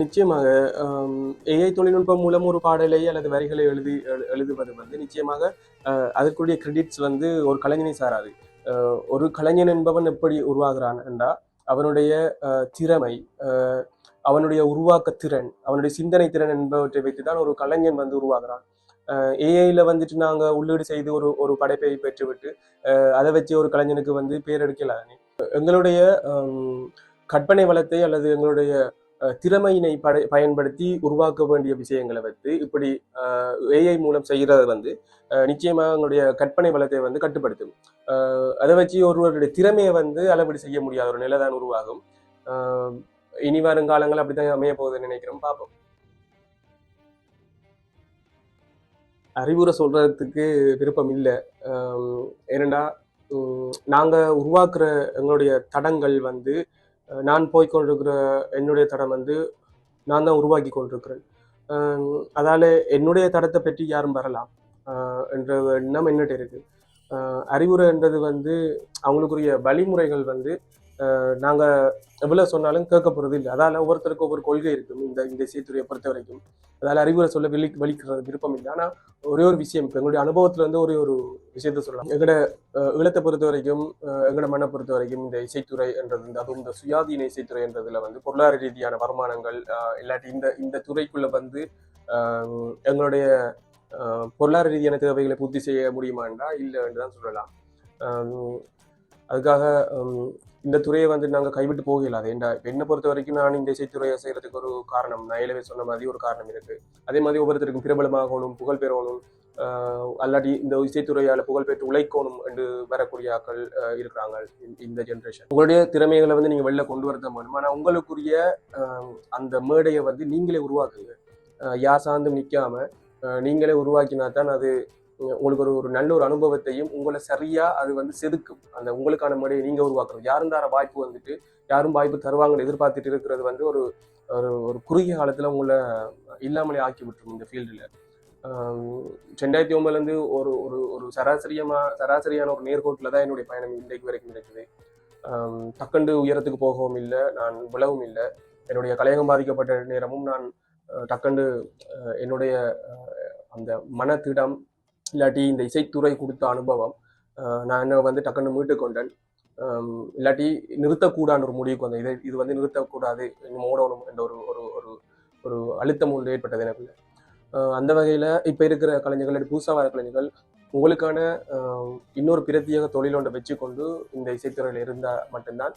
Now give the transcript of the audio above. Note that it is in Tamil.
நிச்சயமாக ஏஐ தொழில்நுட்பம் மூலம் ஒரு பாடலை அல்லது வரிகளை எழுதி எழுதுவது வந்து நிச்சயமாக அதற்குரிய கிரெடிட்ஸ் வந்து ஒரு கலைஞனை சாராது. ஒரு கலைஞன் என்பவன் எப்படி உருவாகிறான் என்றா அவனுடைய திறமை அவனுடைய உருவாக்க திறன் அவனுடைய சிந்தனை திறன் என்பவற்றை வைத்து தான் ஒரு கலைஞன் வந்து உருவாகிறான். ஏஐயில் வந்துட்டு நாங்கள் உள்ளீடு செய்து ஒரு ஒரு படைப்பை பெற்றுவிட்டு அதை வச்சு ஒரு கலைஞனுக்கு வந்து பேர் எங்களுடைய கற்பனை வளத்தை அல்லது எங்களுடைய திறமையினை படை பயன்படுத்தி உருவாக்க வேண்டிய விஷயங்களை வந்து இப்படி ஏஐ மூலம் செய்கிறது வந்து அஹ், அவங்களுடைய கற்பனை வளத்தை வந்து கட்டுப்படுத்தும். அஹ், அதை வச்சு ஒருவருடைய திறமையை வந்து அளவீடு செய்ய முடியாத ஒரு நிலை தான் உருவாகும். இனி வரும் காலங்கள் அப்படித்தான் அமைய போகுதுன்னு நினைக்கிறோம். பார்ப்போம். அறிவுரை சொல்றதுக்கு விருப்பம் இல்லை. ஏனெண்டா நாங்கள் நாங்க உருவாக்குற எங்களுடைய தடங்கள் வந்து நான் போய் கொண்டிருக்கிற என்னுடைய தடம் வந்து நான் தான் உருவாக்கி கொண்டிருக்கிறேன். அதால் என்னுடைய தடத்தை பற்றி யாரும் வரலாம் என்ற எண்ணம் என்னட்டு இருக்குது அறிவுரைன்றது வந்து அவங்களுக்குரிய வழிமுறைகள் வந்து நாங்கள் எவ்வளோ சொன்னாலும் கேட்க போகிறது இல்லை. அதால ஒவ்வொருத்தருக்கும் ஒவ்வொரு கொள்கை இருக்கும். இந்த இந்த இசைத்துறையை பொறுத்த வரைக்கும். அதால் அறிவுரை சொல்ல வெளி வலிக்கிறது விருப்பம் இல்லை. ஆனால் ஒரே ஒரு விஷயம் இப்போ எங்களுடைய அனுபவத்துலேருந்து ஒரே ஒரு விஷயத்த சொல்லலாம். எங்களோட அஹ், ஈழத்தை பொறுத்த வரைக்கும் எங்களோட மண்ணை பொறுத்த வரைக்கும் இந்த இசைத்துறை என்றது இந்த அதுவும் இந்த சுயாதீன இசைத்துறை என்றதுல வந்து பொருளாதார ரீதியான வருமானங்கள் இல்லாட்டி இந்த இந்த துறைக்குள்ளே வந்து எங்களுடைய பொருளாதார ரீதியான தேவைகளை பூர்த்தி செய்ய முடியுமாண்டா? இல்லை என்று தான் சொல்லலாம். அதுக்காக இந்த துறையை வந்து நாங்கள் கைவிட்டு போகலாது ஏன்டா என்னை பொறுத்த வரைக்கும் நான் இந்த இசைத்துறையை செய்கிறதுக்கு ஒரு காரணம். நான் ஏலவே சொன்ன மாதிரி ஒரு காரணம் இருக்குது அதே மாதிரி ஒவ்வொருத்தருக்கும் பிரபலமாகணும் புகழ் பெறணும் அல்லாட்டி இந்த இசைத்துறையால் புகழ்பெற்று உழைக்கணும் என்று வரக்கூடிய ஆக்கள் இருக்கிறாங்க இந்த- ஜென்ரேஷன் உங்களுடைய திறமைகளை வந்து நீங்கள் வெளில கொண்டு வரத வேணும். ஆனால் உங்களுக்குரிய அந்த மேடையை வந்து நீங்களே உருவாக்குங்க. யார் சார்ந்தும் நிற்காம நீங்களே உருவாக்கினா தான் அது உங்களுக்கு ஒரு ஒரு நல்ல ஒரு அனுபவத்தையும் உங்களை சரியா அது வந்து செதுக்கும். அந்த உங்களுக்கான முறையை நீங்க உருவாக்குறது. யாரும் தர வாய்ப்பு வந்துட்டு யாரும் வாய்ப்பு தருவாங்கன்னு எதிர்பார்த்துட்டு இருக்கிறது வந்து ஒரு ஒரு ஒரு குறுகிய காலத்துல உங்களை இல்லாமலே ஆக்கி விட்டுரும் இந்த ஃபீல்டில். ரெண்டாயிரத்தி ஒன்பதுலேருந்து ஒரு ஒரு ஒரு சராசரியமா சராசரியான ஒரு நேர்கோட்டில் தான் என்னுடைய பயணம் இன்றைக்கு வரைக்கும் இருக்குது டக்குண்டு உயரத்துக்கு போகவும் இல்லை நான் விழவும் இல்லை. என்னுடைய கலையகம் பாதிக்கப்பட்ட நேரமும் நான் அஹ், டக்குண்டு என்னுடைய அந்த மனத்திடம் இல்லாட்டி இந்த இசைத்துறை கொடுத்த அனுபவம் நான் என்ன வந்து டக்குன்னு மீட்டு கொண்டேன் இல்லாட்டி நிறுத்தக்கூடாத ஒரு முடிவுக்கு வந்தேன். இதை இது வந்து நிறுத்தக்கூடாது மூடணும் என்ற ஒரு ஒரு ஒரு ஒரு அழுத்தம் ஒன்று ஏற்பட்டது எனக்குள்ள. அந்த வகையில் இப்போ இருக்கிற கலைஞர்கள் இல்லாட்டி புதுசாக வர கலைஞர்கள் உங்களுக்கான இன்னொரு பிரத்யேக தொழில் ஒன்றை வச்சுக்கொண்டு இந்த இசைத்துறையில் இருந்தால் மட்டும்தான்